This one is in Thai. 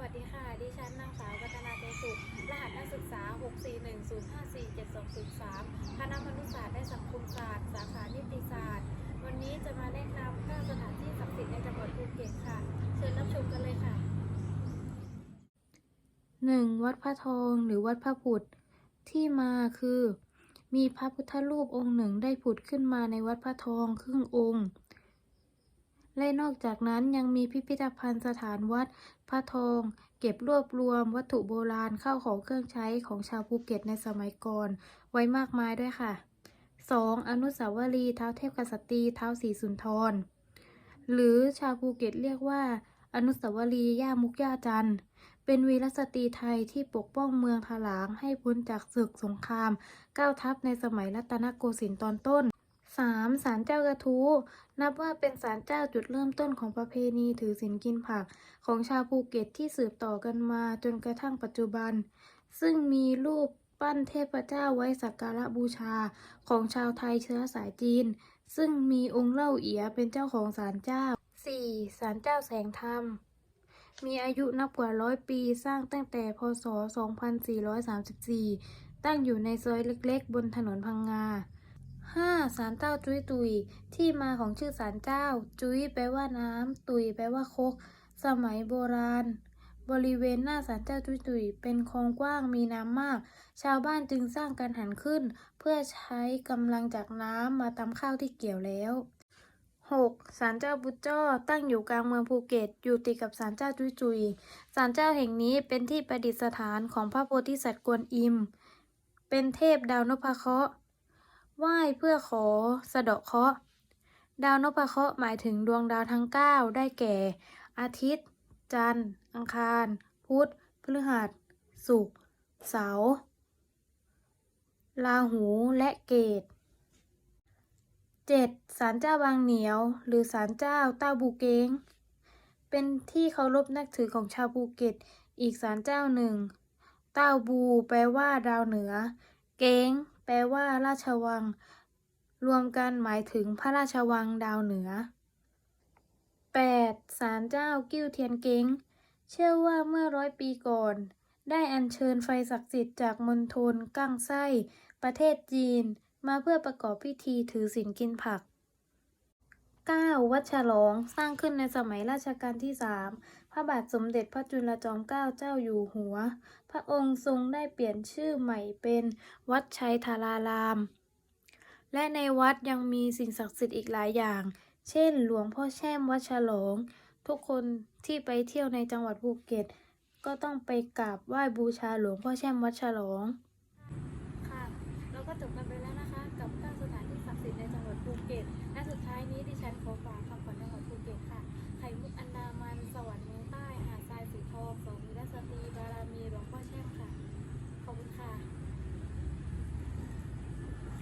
วัสดีค่ะ ดิฉันนางสาวกัตนาเตสุข รหัสนักศึกษา 641054723คณะมนุษยศาสตร์และสังคมศาสตร์ สาขานิติศาสตร์ วันนี้จะมาแนะนำ9สถานที่ศักดิ์สิทธิ์ในจังหวัดภูเก็ตค่ะ เชิญรับชมกันเลยค่ะ 1. วัดพระทองหรือวัดพระผุดที่มาคือ มีพระพุทธรูปองค์หนึ่งได้ผุดขึ้นมาในวัดพระทองครึ่งองค์ และนอกจากนั้นยังมีพิพิธภัณฑ์สถานวัด พระทอง เก็บรวบรวมวัตถุโบราณเข้าของเครื่องใช้ของชาวภูเก็ตในสมัยก่อน ไว้มากมายด้วยค่ะ 2. อนุสาวรีย์เท้าเทพกษัตริย์เท้าสีสุนทร หรือชาวภูเก็ตเรียกว่า อนุสาวรีย์ย่ามุกย่าจันทร์เป็นวีรสตรีไทยที่ปกป้องเมืองถลางให้พ้นจากศึกสงครามก้าวทัพในสมัยรัตนโกสินทร์ตอนต้น 3. ศาลเจ้ากระทู นับว่าเป็นศาลเจ้าจุดเริ่มต้นของประเพณีถือศีลกินผักของชาวภูเก็ตที่สืบต่อกันมาจนกระทั่งปัจจุบัน ซึ่งมีรูปปั้นเทพเจ้าไว้สักการะบูชาของชาวไทยเชื้อสายจีน ซึ่งมีองค์เล่าเอียเป็นเจ้าของศาลเจ้า 4. ศาลเจ้าแสงธรรม มีอายุนับกว่าร้อยปีสร้างตั้งแต่พศ 2434 ตั้งอยู่ในซอยเล็กๆ บนถนนพังงา 5. ศาลเจ้าจุ้ยตุย ที่มาของชื่อศาลเจ้า จุ้ยแปลว่าน้ำ ตุยแปลว่าคก สมัยโบราณ บริเวณหน้าศาลเจ้าจุ้ยตุย เป็นคลองกว้างมีน้ำมาก ชาวบ้านจึงสร้างการหันขึ้น เพื่อใช้กำลังจากน้ำมาตำข้าวที่เกี่ยวแล้ว 6. ศาลเจ้าบุจ้อตั้งอยู่กลางเมืองภูเก็ต อยู่ติดกับศาลเจ้าจุยจุยศาลเจ้าแห่งนี้เป็นที่ประดิษฐานของพระโพธิสัตว์กวนอิม เป็นเทพดาวนพเคราะห์ ไหว้เพื่อขอสะเดาะเคราะห์ดาวนพเคราะห์หมายถึงดวงดาวทั้ง 9 ได้แก่ อาทิตย์ จันทร์ อังคาร พุธพฤหัสศุกร์เสาร์ราหูและเกต 7. ศาลเจ้าบางเหนียว หรือศาลเจ้าเต้าบูเกง เป็นที่เคารพนับถือของชาวภูเก็ต อีกศาลเจ้าหนึ่ง เต้าบูแปลว่าดาวเหนือ เกง ลว่าราชวัง รวมกันหมายถึงพระราชวังดาวเหนือ 8. ศาลเจ้ากิ้วเทียนเก้ง เชื่อว่าเมื่อร้อยปีก่อน ได้อัญเชิญไฟศักดิ์สิทธิ์จากมณฑลกั้งไส้ ประเทศจีน มาเพื่อประกอบพิธีถือศีลกินผัก 9. วัดฉลอง สร้างขึ้นในสมัยรัชกาลที่ 3 พระบาทสมเด็จพระจุลจอมเกล้าเจ้าอยู่หัว พระองค์ทรงได้เปลี่ยนชื่อใหม่เป็นวัดชัยธาราราม และในวัดยังมีสิ่งศักดิ์สิทธิ์อีกหลายอย่าง เช่น หลวงพ่อแช่มวัดฉลอง ทุกคนที่ไปเที่ยวในจังหวัดภูเก็ต ก็ต้องไปกราบไหว้บูชาหลวงพ่อแช่มวัดฉลอง ค่ะ เราก็จบกันไปแล้วนะคะ กับ9สถานที่ศักดิ์สิทธิ์ในจังหวัดภูเก็ต นี้ดิฉันโคฟ้าคำขวัญจังหวัดภูเก็ตค่ะ ไข่มุกอันดามัน สวรรค์เมืองใต้ หาดทรายสีทองส